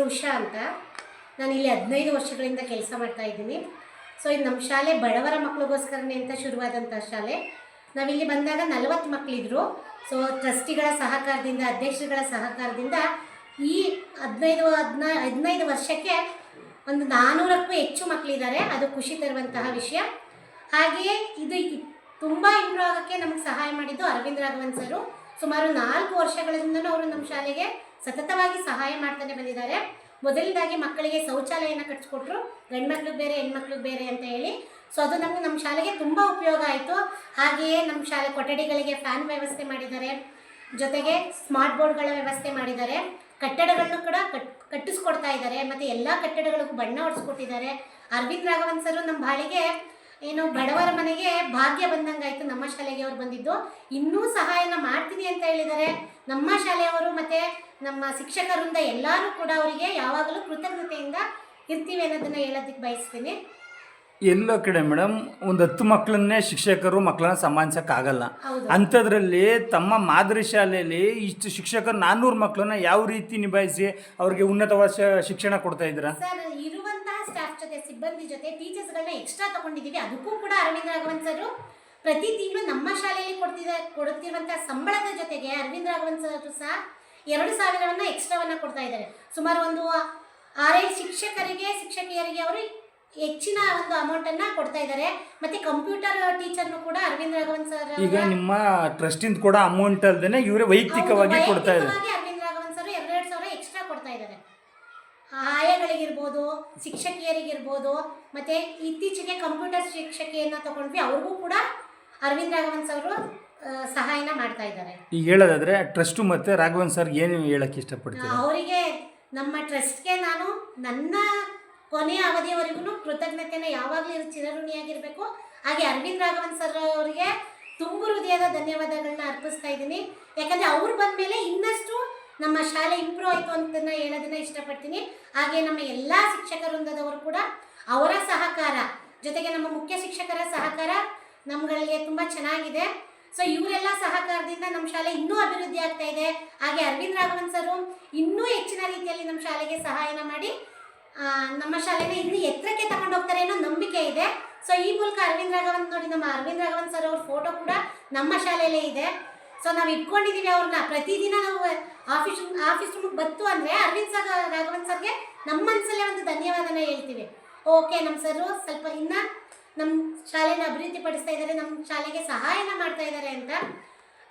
ಹೆಸರು ಉಷಾ ಅಂತ ನಾನು ಇಲ್ಲಿ ಹದಿನೈದು ವರ್ಷಗಳಿಂದ ಕೆಲಸ ಮಾಡ್ತಾ ಇದ್ದೀನಿ. ಸೊ ಇದು ನಮ್ಮ ಶಾಲೆ ಬಡವರ ಮಕ್ಕಳಿಗೋಸ್ಕರನೇ ಅಂತ ಶುರುವಾದಂಥ ಶಾಲೆ. ನಾವಿಲ್ಲಿ ಬಂದಾಗ ನಲವತ್ತು ಮಕ್ಕಳಿದ್ರು. ಸೊ ಟ್ರಸ್ಟಿಗಳ ಸಹಕಾರದಿಂದ, ಅಧ್ಯಕ್ಷರುಗಳ ಸಹಕಾರದಿಂದ ಈ ಹದಿನೈದು, ಹದಿನ, ಹದಿನೈದು ವರ್ಷಕ್ಕೆ ಒಂದು ನಾನ್ನೂರಕ್ಕೂ ಹೆಚ್ಚು ಮಕ್ಕಳಿದ್ದಾರೆ. ಅದು ಖುಷಿ ತರುವಂತಹ ವಿಷಯ. ಹಾಗೆಯೇ ಇದು ತುಂಬ ಇಂಪ್ರೂವ್ ಆಗೋಕ್ಕೆ ನಮಗೆ ಸಹಾಯ ಮಾಡಿದ್ದು ಅರವಿಂದ್ ರಾಘವನ್ ಸರು. ಸುಮಾರು ನಾಲ್ಕು ವರ್ಷಗಳಿಂದನೂ ಅವರು ನಮ್ಮ ಶಾಲೆಗೆ ಸತತವಾಗಿ ಸಹಾಯ ಮಾಡ್ತಾನೆ ಬಂದಿದ್ದಾರೆ. ಮೊದಲನೇದಾಗಿ ಮಕ್ಕಳಿಗೆ ಶೌಚಾಲಯನ ಕಟ್ಸ್ಕೊಟ್ರು. ಗಂಡ್ಮಕ್ಳಿಗೆ ಬೇರೆ ಹೆಣ್ಮಕ್ಳಿಗೆ ಬೇರೆ ಅಂತ ಹೇಳಿ. ಸೊ ಅದು ನಮಗೆ ನಮ್ಮ ಶಾಲೆಗೆ ತುಂಬ ಉಪಯೋಗ ಆಯಿತು. ಹಾಗೆಯೇ ನಮ್ಮ ಶಾಲೆ ಕೊಠಡಿಗಳಿಗೆ ಫ್ಯಾನ್ ವ್ಯವಸ್ಥೆ ಮಾಡಿದ್ದಾರೆ. ಜೊತೆಗೆ ಸ್ಮಾರ್ಟ್ ಬೋರ್ಡ್ಗಳ ವ್ಯವಸ್ಥೆ ಮಾಡಿದ್ದಾರೆ. ಕಟ್ಟಡಗಳನ್ನು ಕೂಡ ಕಟ್, ಕಟ್ಟಿಸ್ಕೊಡ್ತಾ ಇದ್ದಾರೆ. ಮತ್ತು ಎಲ್ಲ ಕಟ್ಟಡಗಳಿಗೂ ಬಣ್ಣ ಹೊಡೆಸ್ಕೊಟ್ಟಿದ್ದಾರೆ. ಅರವಿಂದ್ ರಾಘವನ್ ಸರು ನಮ್ಮ ಬಾಳಿಗೆ ಏನು ಬಡವರ ಮನೆಗೆ ಭಾಗ್ಯ ಬಂದಂಗಾಯ್ತು ನಮ್ಮ ಶಾಲೆಗೆ ಅವ್ರು ಬಂದಿದ್ದು. ಇನ್ನೂ ಸಹಾಯನ ಮಾಡ್ತೀನಿ ಅಂತ ಹೇಳಿದ್ದಾರೆ. ನಮ್ಮ ಶಾಲೆಯವರು ಮತ್ತು ನಮ್ಮ ಶಿಕ್ಷಕರಿಂದ ಎಲ್ಲರೂ ಕೂಡ ಅವರಿಗೆ ಯಾವಾಗಲೂ ಕೃತಜ್ಞತೆಯಿಂದ ಇರ್ತೀವಿ ಅನ್ನೋದನ್ನ ಹೇಳೋದಕ್ಕೆ ಬಯಸ್ತೀನಿ. ಎಲ್ಲೋ ಕಡೆ ಮೇಡಮ್ ಒಂದು ಹತ್ತು ಮಕ್ಕಳನ್ನೇ ಶಿಕ್ಷಕರು ಮಕ್ಕಳನ್ನ ಸಮಾನಿಸೋಕ್ಕಾಗಲ್ಲ ಅಂಥದ್ರಲ್ಲಿ ತಮ್ಮ ಮಾದರಿ ಶಾಲೆಯಲ್ಲಿ ಇಷ್ಟು ಶಿಕ್ಷಕರು ನಾನ್ನೂರು ಮಕ್ಕಳನ್ನ ಯಾವ ರೀತಿ ನಿಭಾಯಿಸಿ ಅವ್ರಿಗೆ ಉನ್ನತವಾದ ಶಿಕ್ಷಣ ಕೊಡ್ತಾ ಇದ್ದೀರಾ ಸರ್ ಇರುವಂತಹ ಸ್ಟಾಫ್ ಜೊತೆ ಸಿಬ್ಬಂದಿ ಜೊತೆ ಟೀಚರ್ಸ್ಗಳನ್ನ ಎಕ್ಸ್ಟ್ರಾ ತಗೊಂಡಿದ್ದೀವಿ ಅದಕ್ಕೂ ಕೂಡ ಅರವಿಂದ್ ರಾಘವನ್ ಸರ್ ಪ್ರತಿ ತಿಂಗಳು ನಮ್ಮ ಶಾಲೆಯಲ್ಲಿ ಕೊಡ್ತಿದ ಕೊಡುತ್ತಿರುವಂತಹ ಸಂಬಳದ ಜೊತೆಗೆ ಅರವಿಂದ್ ರಾಘವನ್ ಸರ್ ಸಹ ಎರಡು ಸಾವಿರವನ್ನ ಎಕ್ಸ್ಟ್ರಾವನ್ನ ಕೊಡ್ತಾ ಇದ್ದಾರೆ. ಸುಮಾರು ಒಂದು ಆರೈ ಶಿಕ್ಷಕರಿಗೆ ಶಿಕ್ಷಕಿಯರಿಗೆ ಅವರು ಹೆಚ್ಚಿನ ಒಂದು ಅಮೌಂಟ್ ಅನ್ನ ಕೊಡ್ತಾ ಇದ್ದಾರೆ. ಮತ್ತೆ ಕಂಪ್ಯೂಟರ್ ಟೀಚರ್ನು ಕೂಡ ಅರವಿಂದ್ ರಾಘವನ್ ಸರ್ ಈಗ ನಿಮ್ಮ ಟ್ರಸ್ಟ್ ಇಂದ ಕೂಡ ಅಮೌಂಟ್ ಅಲ್ಲದೆ ಇವರೇ ವೈಯಕ್ತಿಕವಾಗಿ ಕೊಡ್ತಾ ಇದ್ದಾರೆ. ಅರವಿಂದ್ ರಾಘವನ್ ಸರ್ ಎರಡೆರಡು ಸಾವಿರ ಎಕ್ಸ್ಟ್ರಾ ಕೊಡ್ತಾ ಇದ್ದಾರೆ. ಆಯಗಳಿಗಿರ್ಬೋದು ಶಿಕ್ಷಕಿಯರಿಗಿರ್ಬೋದು ಮತ್ತೆ ಇತ್ತೀಚೆಗೆ ಕಂಪ್ಯೂಟರ್ ಶಿಕ್ಷಕಿಯನ್ನ ತಗೊಂಡ್ವಿ ಅವ್ರಿಗೂ ಕೂಡ ಅರವಿಂದ್ ರಾಘವನ್ಸ್ ಸರ್ ಸಹಾಯನ ಮಾಡ್ತಾ ಇದ್ದಾರೆ. ಈಗ ಹೇಳೋದಾದ್ರೆ ಟ್ರಸ್ಟು ಮತ್ತು ರಾಘವನ್ ಸರ್ ಏನು ಹೇಳಕ್ಕೆ ಇಷ್ಟಪಡ್ತೀನಿ ಅವರಿಗೆ ನಮ್ಮ ಟ್ರಸ್ಟ್ಗೆ ನಾನು ನನ್ನ ಕೊನೆಯ ಅವಧಿಯವರೆಗೂ ಕೃತಜ್ಞತೆನ ಯಾವಾಗಲೂ ಇರೋ ಚಿರಋಣಿಯಾಗಿರಬೇಕು. ಹಾಗೆ ಅರವಿಂದ್ ರಾಘವನ್ ಸರ್ ಅವರಿಗೆ ತುಂಬು ಹೃದಯದ ಧನ್ಯವಾದಗಳನ್ನ ಅರ್ಪಿಸ್ತಾ ಇದ್ದೀನಿ. ಯಾಕಂದರೆ ಅವ್ರು ಬಂದ ಮೇಲೆ ಇನ್ನಷ್ಟು ನಮ್ಮ ಶಾಲೆ ಇಂಪ್ರೂವ್ ಆಯಿತು ಅಂತ ಹೇಳೋದನ್ನ ಇಷ್ಟಪಡ್ತೀನಿ. ಹಾಗೆ ನಮ್ಮ ಎಲ್ಲ ಶಿಕ್ಷಕ ವೃಂದದವರು ಕೂಡ ಅವರ ಸಹಕಾರ, ಜೊತೆಗೆ ನಮ್ಮ ಮುಖ್ಯ ಶಿಕ್ಷಕರ ಸಹಕಾರ ನಮ್ಗಳಿಗೆ ತುಂಬ ಚೆನ್ನಾಗಿದೆ. ಸೊ ಇವರೆಲ್ಲ ಸಹಕಾರದಿಂದ ನಮ್ಮ ಶಾಲೆ ಇನ್ನೂ ಅಭಿವೃದ್ಧಿ ಆಗ್ತಾ ಇದೆ. ಹಾಗೆ ಅರವಿಂದ್ ರಾಘವನ್ ಸರು ಇನ್ನೂ ಹೆಚ್ಚಿನ ರೀತಿಯಲ್ಲಿ ನಮ್ಮ ಶಾಲೆಗೆ ಸಹಾಯನ ಮಾಡಿ ನಮ್ಮ ಶಾಲೆನ ಇನ್ನೂ ಎತ್ತರಕ್ಕೆ ತಗೊಂಡು ಹೋಗ್ತಾರೆ ಅನ್ನೋ ನಂಬಿಕೆ ಇದೆ. ಸೊ ಈ ಮೂಲಕ ಅರವಿಂದ್ ರಾಘವನ್ ನೋಡಿ ನಮ್ಮ ಅರವಿಂದ್ ರಾಘವನ್ ಸರ್ ಅವ್ರ ಫೋಟೋ ಕೂಡ ನಮ್ಮ ಶಾಲೆಯಲ್ಲೇ ಇದೆ. ಸೊ ನಾವು ಇಟ್ಕೊಂಡಿದ್ದೀವಿ ಅವ್ರನ್ನ ಪ್ರತಿದಿನ ನಾವು ಆಫೀಸ್ ಆಫೀಸ್ ರೂಮಿಗೆ ಬತ್ತು ಅಂದರೆ ಅರವಿಂದ್ ಸರ್ ರಾಘವನ್ ಸರ್ಗೆ ನಮ್ಮ ಮನಸ್ಸಲ್ಲೇ ಒಂದು ಧನ್ಯವಾದನ ಹೇಳ್ತೀವಿ. ಓಕೆ ನಮ್ಮ ಸರು ಸ್ವಲ್ಪ ಇನ್ನ ನಮ್ಮ ಶಾಲೆನ ಅಭಿವೃದ್ಧಿ ಪಡಿಸ್ತಾ ಇದ್ದಾರೆ ನಮ್ಮ ಶಾಲೆಗೆ ಸಹಾಯನ ಮಾಡ್ತಾ ಇದ್ದಾರೆ ಅಂತ.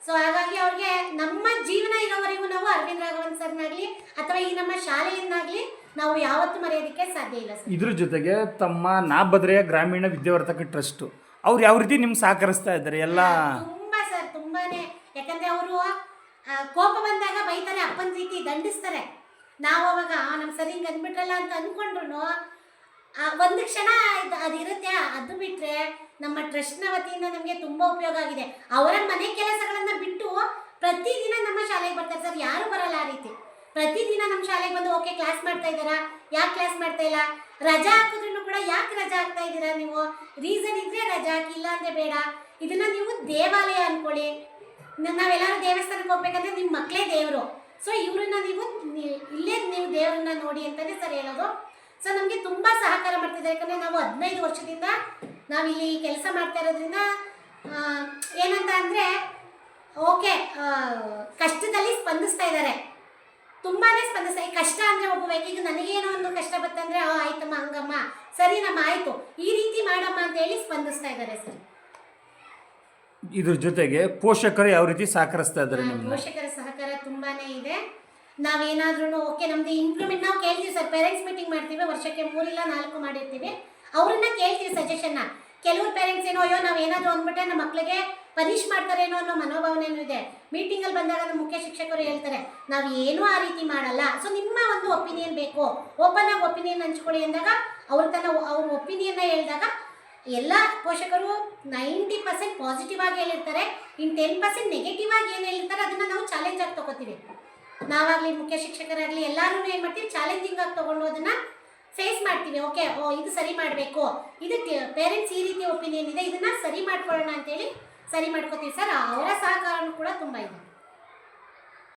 ಸೊ ಹಾಗಾಗಿ ಅವ್ರಿಗೆ ನಮ್ಮ ಜೀವನ ಇರೋವರೆಗೂ ನಾವು ಅರವಿಂದ್ ರಾಘವನ್ ಸರ್ನಾಗ್ಲಿ ಅಥವಾ ಈ ನಮ್ಮ ಶಾಲೆಯನ್ನಾಗ್ಲಿ ನಾವು ಯಾವತ್ತೂ ಮರೆಯೋದಕ್ಕೆ ಸಾಧ್ಯ ಇಲ್ಲ ಸರ್. ಇದ್ರ ಜೊತೆಗೆ ತಮ್ಮ ನಾಬದ್ರೆಯ ಗ್ರಾಮೀಣ ವಿದ್ಯಾವರ್ತಕ ಟ್ರಸ್ಟ್. ಅವ್ರು ಯಾವ ರೀತಿ ನಿಮ್ಗೆ ಸಹಕರಿಸ್ತಾ ಇದ್ದಾರೆ? ಎಲ್ಲ ತುಂಬಾನೇ. ಯಾಕಂದ್ರೆ ಅವರು ಕೋಪ ಬಂದಾಗ ಬೈತಾರೆ, ಅಪ್ಪನ ರೀತಿ ದಂಡಿಸ್ತಾರೆ. ನಾವು ಅವಾಗ ನಮ್ಮ ನಮ್ ಸರಿ ಹಿಂಗ್ ಅಂದ್ಬಿಟ್ರಲ್ಲ ಅಂತ ಅನ್ಕೊಂಡ್ರು ಒಂದು ಕ್ಷಣ ಇದು ಅದಿರುತ್ತೆ ಅದು ಬಿಟ್ರೆ ನಮ್ಮ ಟ್ರಸ್ಟ್ನ ವತಿಯಿಂದ ನಮಗೆ ತುಂಬಾ ಉಪಯೋಗ ಆಗಿದೆ. ಅವರ ಮನೆ ಕೆಲಸಗಳನ್ನು ಬಿಟ್ಟು ಪ್ರತಿದಿನ ನಮ್ಮ ಶಾಲೆಗೆ ಬರ್ತಾರೆ. ಸರ್, ಯಾರು ಬರಲ್ಲ ಆ ರೀತಿ. ಪ್ರತಿದಿನ ನಮ್ಮ ಶಾಲೆಗೆ ಬಂದು, ಓಕೆ, ಕ್ಲಾಸ್ ಮಾಡ್ತಾ ಇದ್ದಾರಾ? ಯಾಕೆ ಕ್ಲಾಸ್ ಮಾಡ್ತಾ ಇಲ್ಲ? ರಜಾ ಹಾಕಿದ್ರು ಕೂಡ ಯಾಕೆ ರಜಾ ಹಾಕ್ತಾ ಇದ್ದೀರಾ ನೀವು? ರೀಸನ್ ಇದ್ರೆ ರಜಾ ಹಾಕಿ ಇಲ್ಲ ಅಂದ್ರೆ ಬೇಡ. ಇದನ್ನ ನೀವು ದೇವಾಲಯ ಅನ್ಕೊಳ್ಳಿ. ನಾವೆಲ್ಲರೂ ದೇವಸ್ಥಾನಕ್ಕೆ ಹೋಗ್ಬೇಕಂದ್ರೆ ನಿಮ್ಮ ಮಕ್ಕಳೇ ದೇವರು. ಸೊ ಇವ್ರನ್ನ ನೀವು ಇಲ್ಲೇ ನೀವು ದೇವರನ್ನ ನೋಡಿ ಅಂತಾನೆ ಸರ್ ಹೇಳೋದು. ಸೊ ನಮಗೆ ತುಂಬಾ ಸಹಕಾರ ಮಾಡ್ತಿದ್ದಾರೆ. ಯಾಕಂದ್ರೆ ನಾವು ಹದಿನೈದು ವರ್ಷದಿಂದ ನಾವಿಲ್ಲಿ ಕೆಲಸ ಮಾಡ್ತಾ ಇರೋದ್ರಿಂದ ಏನಂತ ಅಂದ್ರೆ, ಓಕೆ ಕಷ್ಟದಲ್ಲಿ ಸ್ಪಂದಿಸ್ತಾ ಇದ್ದಾರೆ. ತುಂಬಾನೇ ಸ್ಪಂದಿಸ್ತಾ ಈ ಕಷ್ಟ ಅಂದ್ರೆ ಒಬ್ಬ ಈಗ ನನಗೇನೋ ಒಂದು ಕಷ್ಟ ಬತ್ತಂದ್ರೆ, ಆ, ಆಯ್ತಮ್ಮ, ಹಂಗಮ್ಮ, ಸರಿ, ನಮ್ಮ ಆಯ್ತು. ಈ ರೀತಿ ಮಾಡಮ್ಮ ಅಂತ ಹೇಳಿ ಸ್ಪಂದಿಸ್ತಾ ಇದ್ದಾರೆ ಸರ್. ಇದ್ರ ಜೊತೆಗೆ ಪೋಷಕರು ಯಾವ ರೀತಿ ಸಹಕರಿಸ್ತಾ ಇದ್ದಾರೆ ನಿಮ್ಗೆ ಪೋಷಕರ ಸಹಕಾರ ತುಂಬಾನೇ ಇದೆ. ನಾವೇನಾದ್ರೂ ಓಕೆ ನಮ್ದು ಇಂಪ್ರೂವ್ಮೆಂಟ್ ನಾವು ಕೇಳ್ತೀವಿ ಸರ್. ಪೇರೆಂಟ್ಸ್ ಮೀಟಿಂಗ್ ಮಾಡ್ತೀವಿ ವರ್ಷಕ್ಕೆ ಮೂರಿಲ್ಲ ನಾಲ್ಕು ಮಾಡಿರ್ತೀವಿ. ಅವ್ರನ್ನ ಕೇಳ್ತೀವಿ ಸಜೆಷನ್ನ ಕೆಲವ್ರು ಪೇರೆಂಟ್ಸ್ ಏನೋ ಅಯ್ಯೋ ನಾವು ಏನಾದರೂ ಅಂದ್ಬಿಟ್ಟೆ ನಮ್ಮ ಮಕ್ಕಳಿಗೆ ಪನಿಷ್ ಮಾಡ್ತಾರೇನೋ ಅನ್ನೋ ಮನೋಭಾವನೆನೂ ಇದೆ. ಮೀಟಿಂಗಲ್ಲಿ ಬಂದಾಗ ನಮ್ಮ ಮುಖ್ಯ ಶಿಕ್ಷಕರು ಹೇಳ್ತಾರೆ ನಾವು ಏನೂ ಆ ರೀತಿ ಮಾಡಲ್ಲ. ಸೊ ನಿಮ್ಮ ಒಂದು ಒಪಿನಿಯನ್ ಬೇಕು. ಓಪನ್ ಆಗಿ ಒಪಿನಿಯನ್ ಹಂಚ್ಕೊಳ್ಳಿ ಅಂದಾಗ ಅವ್ರ ತನ್ನ ಅವ್ರ ಒಪಿನಿಯನ್ನ ಹೇಳಿದಾಗ ಎಲ್ಲ ಪೋಷಕರು ನೈಂಟಿ ಪರ್ಸೆಂಟ್ ಪಾಸಿಟಿವ್ ಆಗಿ ಹೇಳಿರ್ತಾರೆ ಇನ್ನು ಟೆನ್ ಪರ್ಸೆಂಟ್ ನೆಗೆಟಿವ್ ಆಗಿ ಏನು ಹೇಳಿರ್ತಾರೆ, ಅದನ್ನ ನಾವು ಚಾಲೆಂಜ್ ಆಗಿ ತಗೋತೀವಿ. ನಾವಾಗಲಿ ಮುಖ್ಯ ಶಿಕ್ಷಕರಾಗಲಿ ಎಲ್ಲರೂ ಏನು ಮಾಡ್ತೀವಿ ಚಾಲೆಂಜಿಂಗ್ ಆಗಿ ತಗೊಂಡು ಅದನ್ನ ಫೇಸ್ ಮಾಡ್ತೀವಿ. ಓಕೆ ಓ, ಇದು ಸರಿ ಮಾಡಬೇಕು. ಇದಕ್ಕೆ ಪೇರೆಂಟ್ಸ್ ಈ ರೀತಿ ಒಪಿನಿಯನ್ ಇದೆ, ಇದನ್ನ ಸರಿ ಮಾಡ್ಕೊಳ್ಳೋಣ ಅಂತೇಳಿ ಸರಿ ಮಾಡ್ಕೋತೀವಿ. ಸರ್, ಅವರ ಸಹಕಾರನೂ ಕೂಡ ತುಂಬ ಇದೆ.